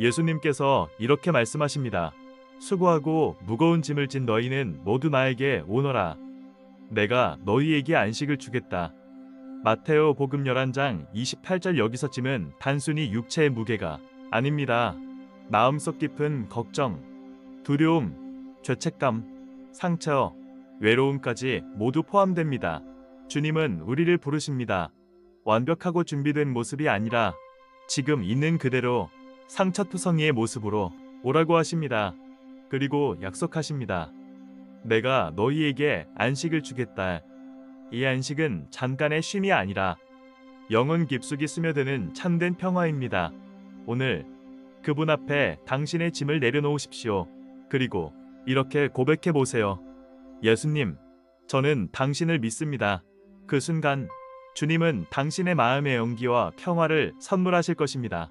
예수님께서 이렇게 말씀하십니다. 수고하고 무거운 짐을 진 너희는 모두 나에게 오너라. 내가 너희에게 안식을 주겠다. 마테오 복음 11장 28절 여기서 짐은 단순히 육체의 무게가 아닙니다. 마음속 깊은 걱정, 두려움, 죄책감, 상처, 외로움까지 모두 포함됩니다. 주님은 우리를 부르십니다. 완벽하고 준비된 모습이 아니라 지금 있는 그대로 상처투성이의 모습으로 오라고 하십니다. 그리고 약속하십니다. 내가 너희에게 안식을 주겠다. 이 안식은 잠깐의 쉼이 아니라 영혼 깊숙이 스며드는 참된 평화입니다. 오늘 그분 앞에 당신의 짐을 내려놓으십시오. 그리고 이렇게 고백해 보세요. 예수님, 저는 당신을 믿습니다. 그 순간 주님은 당신의 마음의 용기와 평화를 선물하실 것입니다.